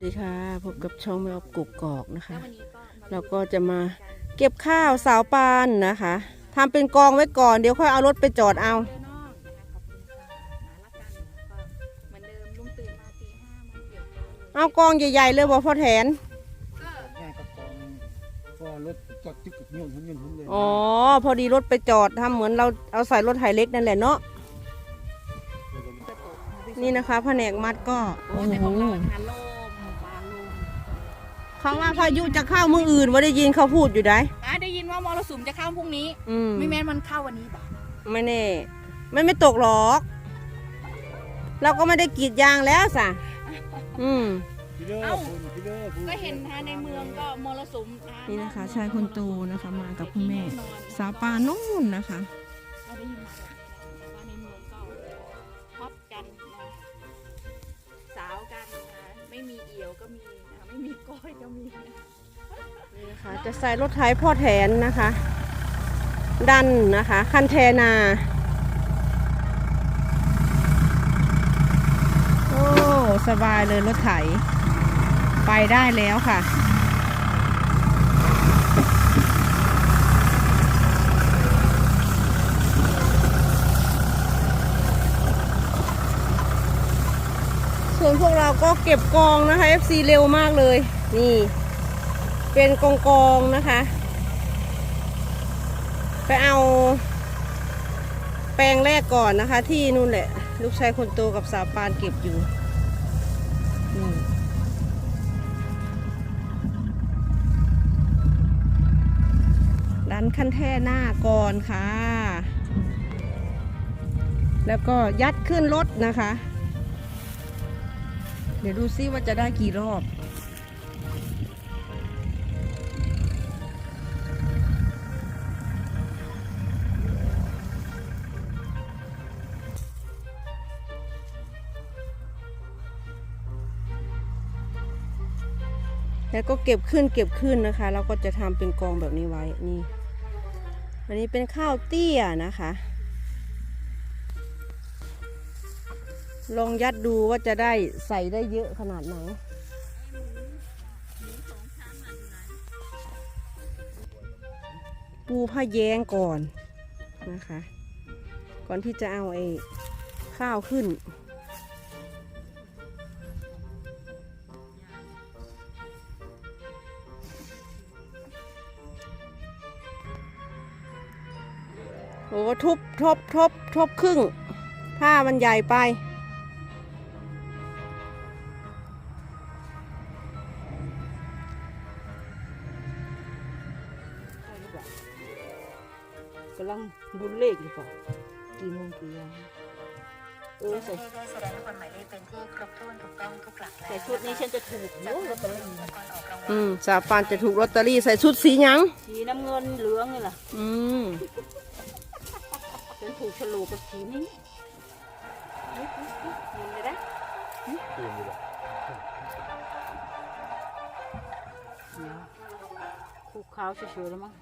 สวัสดีค่ะพบกับช่องแม่ออบกุกกอกนะคะแล้ววันนี้ก็มาเราก็จะมาเก็บข้าวสาวปานนะคะทำเป็นกองไว้ก่อนเดี๋ยวค่อยเอารถไปจอดเอาเดินนอกนะคะขอบคุณค่ะมาละกันก็เหมือนเดิมลุงตื่นมาตีห้ามาเกี่ยวข้าวเอากองใหญ่ๆเลยบอกพ่อแทนก็ง่ายกับกองก็รถจอดจึกกับโยนหุ่นยนต์หุ่นเลยอ๋อพอดีรถไปจอดทำเหมือนเราเอาใส่รถไถเล็กนั่นแหละเนาะกระตุกนี่นะคะแผนกมัดก็โอ้แต่โห เขาว่าพายุจะเข้าเมืองอื่นว่าได้ยินเขาพูดอยู่ได้อะได้ยินว่ามรสุมจะเข้าพรุ่งนี้ อืมไม่แม้นมันเข้าวันนี้ป่ะไม่แน่มันไม่ตกหรอก เราก็ไม่ได้กรีดยางแล้วสะอืม พี่เด้อคุณพี่เด้อคุณก็เห็นนะในเมืองก็มรสุมอ่นี่นะคะชายคนโตนะคะมากับคุณแม่ สาวปานนู่นนะคะ เราได้ยินมาแบบนี้นะว่าในเมืองก็ฮอตกันนะสาวกันนะไม่มีเอี่ยวก็มีนะไมีก้อยก็มีนะนี่นะคะจะใส่รถไถพ่อแทนนะคะ ดันนะคะ คันแทนาโอ้สบายเลยรถไถ ไปได้แล้วค่ะ ส่วนพวกเราก็เก็บกองนะคะ FC เร็วมากเลย นี่ เป็นกองกองนะคะ ไปเอา แปลงแรกก่อนนะคะ ที่นู่นแหละ ลูกชายคนโตกับสาวปานเก็บอยู่นี่ดันขั้นแท่หน้าก่อนค่ะ แล้วก็ยัดขึ้นรถนะคะ เดี๋ยวดูซิว่าจะได้กี่รอบแล้วก็เก็บขึ้นเก็บขึ้นนะคะแล้วก็จะทำเป็นกองแบบนี้ไว้นี่ อันนี้เป็นข้าวเตี้ยนะคะ ลองยัดดูว่าจะได้ใส่ได้เยอะขนาดไหนปูผ้าแยงก่อนนะคะ ก่อนที่จะเอาไอ้ข้าวขึ้น โอ้ทุบทบทบทบครึ่ง ผ้ามันใหญ่ไป ลังดูเลขอยู่เปล่ากี่โมงกี่ยามเออใส่ได้แสดงลูกบอลหมายเลขเป็นที่ครบถ้วนถูกต้องทุกหลักแล้วใส่ชุดนี้ฉันจะถูกจากเยอะนั้นลอตเตอรี่ก่อนออกรางวัลอืมสาปานจะถูกลอตเตอรี่ใส่ชุดสีหยังสีน้ำเงินเหลืองนี่แหละอืมฉันถูกฉลูกกับสีนี้เห็นเลยนะคู่ขาวเฉยๆแล้วมั้ง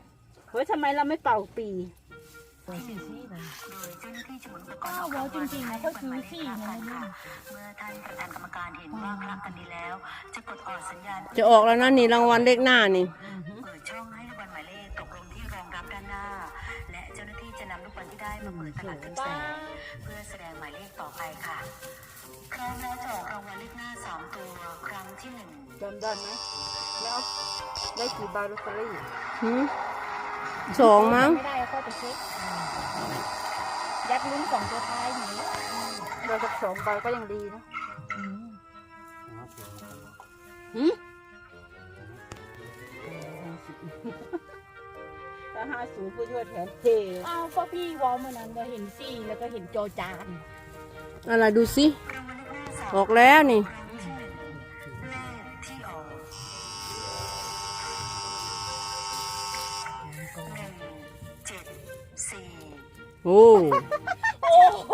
เฮ้ยทำไมเราไม่เป่าปี โดยเจ้าหน้าที่จะหมุนอุปกรณ์ออกรางวัลให้ลูกบอลหมายเลขคละกันค่ะเมื่อท่านประธานกรรมการเห็นว่าคละกันดีแล้ว จะกดออกสัญญาณจะออกแล้วนะนี่รางวัลเลขหน้านี่เปิดช่องให้ลูกบอลหมายเลขตกลงที่รองรับด้านหน้า และเจ้าหน้าที่จะนำลูกบอลที่ได้มาเปิดตลับทึบแสงเพื่อแสดงหมายเลขต่อไปค่ะพร้อมแล้วจะออกรางวัลเลขหน้าสามตัวครั้งที่หนึ่งจำได้ไหมแล้วได้กี่ใบลอตเตอรี่หืมสองมั้งไม่ได้ก็ไปเช็ค ยัดลุ้นสองตัวท้ายหนูเราสักสองใบก็ยังดีนะหืมถ้าห้าสูงผู้ช่วยแทนเทอ้าวก็พี่วอลเมื่อนั้นเราเห็นสี่แล้วก็เห็นโจจาน อะไรดูสิรางวัลเลขหน้าสามออกแล้วนี่ โอ้โห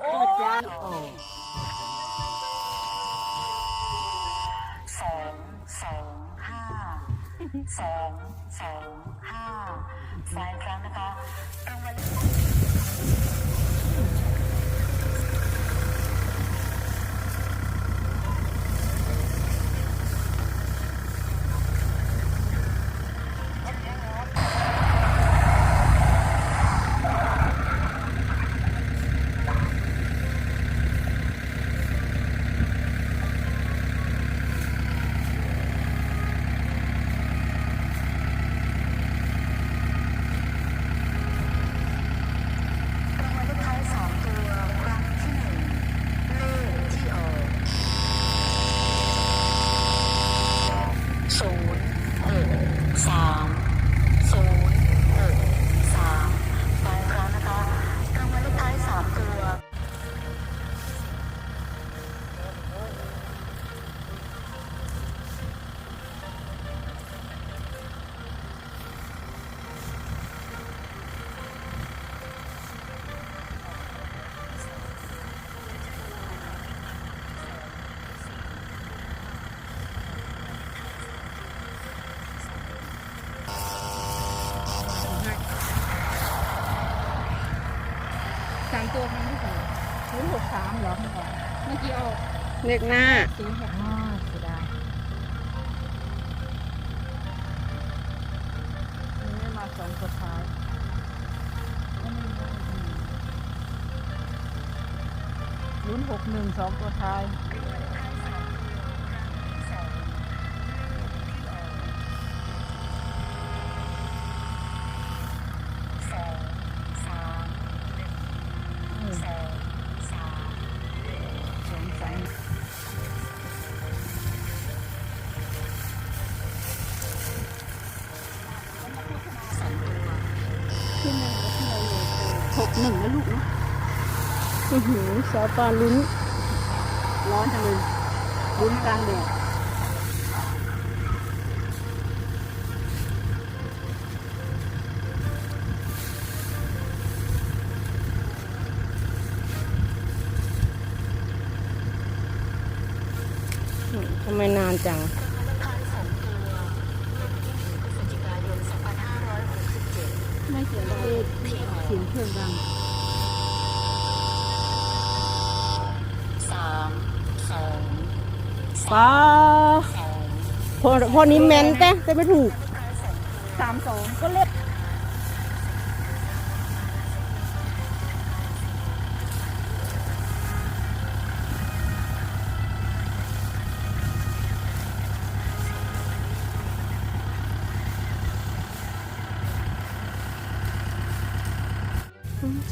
โอ้จานออกสองสองห้าสองสองห้าสายครั้งนะคะรางวัล เลขตัวมันที่ไหนศูนย์หกสามเหรอไม่ออกเมื่อกี้ออกเลขหน้า ศูนย์หกห้าเสียดายนี่มาสองตัวท้ายลุ้นหกหนึ่งสองตัวท้าย สองสาม หกหนึ่งนะลูกเนาะ อื้อหือสาวปานลุ้น ร้อนจังเลยลุ้นกลางแดดอืมทำไมนานจังไม่เสียงเลขเสียงเครื่องดัง สามสอง ป้าพอพอนี้แมนแต่แต่ไม่ถูกสามสองก็เล็บ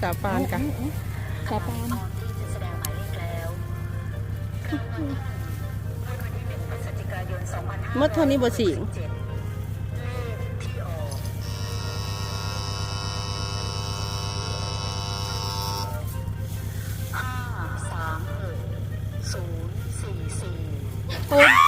สาวปานกันสาปาน เมื่อเท่านี้บ่สิงโอ้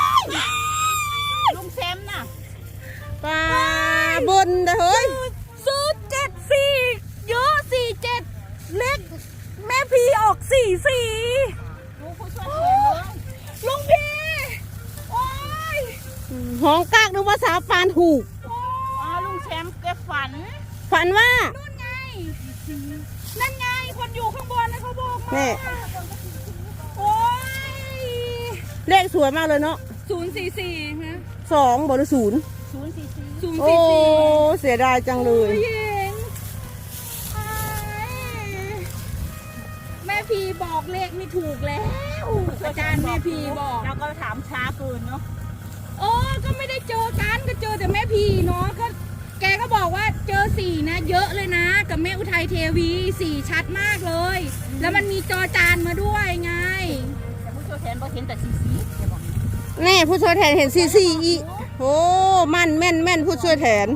ห้องกากนึกว่าสาวปานถูก อ๋อลุงแชมป์แกฝัน ฝันว่า นู่นไง นั่นไง คนอยู่ข้างบนนะเขาบอกมาแม่ โอ้ยเลขสวยมากเลยเนาะศูนย์สี่สี่ฮะสองบหรือศูนย์ศูนย์สี่สี่ศูนย์โอ้สี่สี่เสียดายจังเลย ผู้หญิงแม่พีบอกเลขไม่ถูกแล้วอาจารย์แม่พีบอก เราก็ถามช้าเกินเนาะ โอ้ก็ไม่ได้เจอกันก็เจอแต่แม่พีเนาะก็แกก็บอกว่าเจอสี่นะ เยอะเลยนะ กับแม่อุทัยเทวีสี่ชัดมากเลย แล้วมันมีจอจานมาด้วยไง แต่ผู้ช่วยแทนบอกเห็นแต่สีสีแกบอกแน่ผู้ช่วยแทนเห็นซีซีอีโอ้ มันแม่นแม่นผู้ช่วยแทน